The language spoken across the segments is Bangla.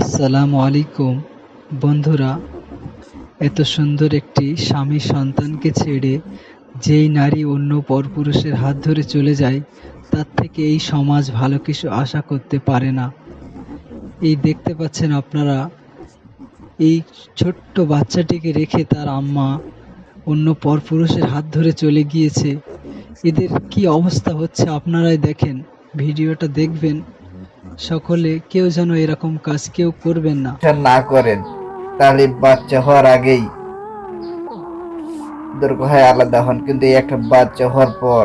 আসসালামু আলাইকুম। বন্ধুরা, এত সুন্দর একটি স্বামী সন্তানকে ছেড়ে যেই নারী অন্য পরপুরুষের হাত ধরে চলে যায়, তার থেকে এই সমাজ ভালো কিছু আশা করতে পারে না। এই দেখতে পাচ্ছেন আপনারা, এই ছোট্ট বাচ্চাটিকে রেখে তার আম্মা অন্য পরপুরুষের হাত ধরে চলে গিয়েছে। এদের কি অবস্থা হচ্ছে আপনারাই দেখেন, ভিডিওটা দেখবেন। সকলে কেউ যেন এরকম কাজ কেউ করবেন না। না করেন, তাহলে বাচ্চা হওয়ার আগেই দুর্গহায় আলাদা হন, কিন্তু একটা বাচ্চা হওয়ার পর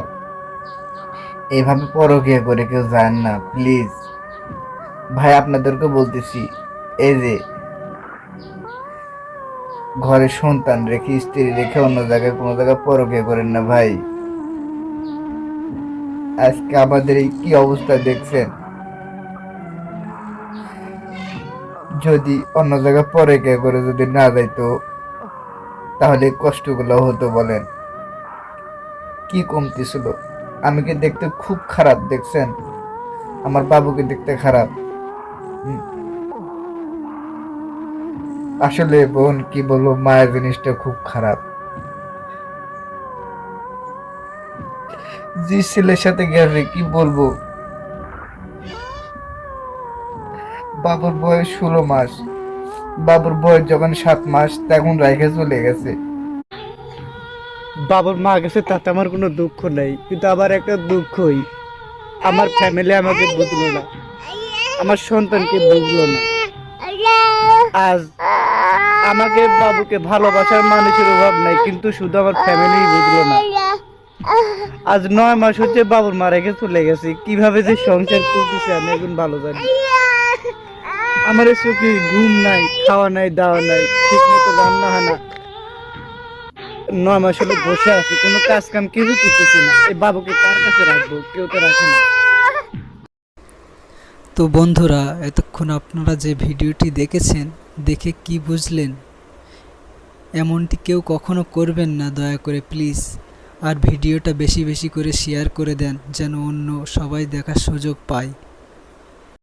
এইভাবে পরকিয়া করে কেউ যান না, প্লিজ। ভাই, আপনাদেরকে বলতেছি, এই যে ঘরে সন্তান রেখে, স্ত্রী রেখে অন্য জায়গায়, কোনো জায়গায় পরকিয়া করেন না ভাই। আজকে আমাদের এই কি অবস্থা দেখছেন? যদি অন্য জায়গায় পরে কে করে যদি না যাইতো তাহলে কষ্টগুলো হতো বলেন। কি কমতি ছিল? আমি কি দেখতে খুব খারাপ, দেখছেন? আমার বাবুকে দেখতে খারাপ? আসলে বোন, কি বলব, মায়ের জিনিসটা খুব খারাপ। যে ছেলের সাথে গেছে কি বলব? বাবুর বয়স ষোলো মাস। বাবুর বয়স যখন সাত মাস, তখন রাইখে চলে গেছে। বাবার মা গেছে, তাতে আমার কোনো দুঃখ নেই, কিন্তু আবার একটা দুঃখই। আমার ফ্যামিলি আমাকে বুঝলো না। আমার সন্তানকে বুঝলো না। আজ আমাকে বাবুকে ভালোবাসার মানুষের অভাব নাই, কিন্তু শুধু আমার ফ্যামিলি বুঝলো না। আজ নয় মাস হচ্ছে বাবুর মা রেখে চলে গেছে। কীভাবে যে সংসার করতেছে আমি এখন ভালো জানি আমার চোখে ঘুম নাই, খাওয়া নাই, দাওয়া নাই ঠিক মতো রান্না হানা নয় মাস হলো বসে আছি, কোনো কাজ কাম কেউ করতেছে না। এই বাবুকে কার কাছে রাখব? কেউ তো রাখে না। তো বন্ধুরা, এতক্ষণ আপনারা যে ভিডিওটি দেখেছেন, দেখে কি বুঝলেন? এমনটি কেউ কখনো করবেন না, দয়া করে প্লিজ। আর ভিডিওটা বেশি বেশি করে শেয়ার করে দেন, যেন অন্য সবাই দেখার সুযোগ পায়।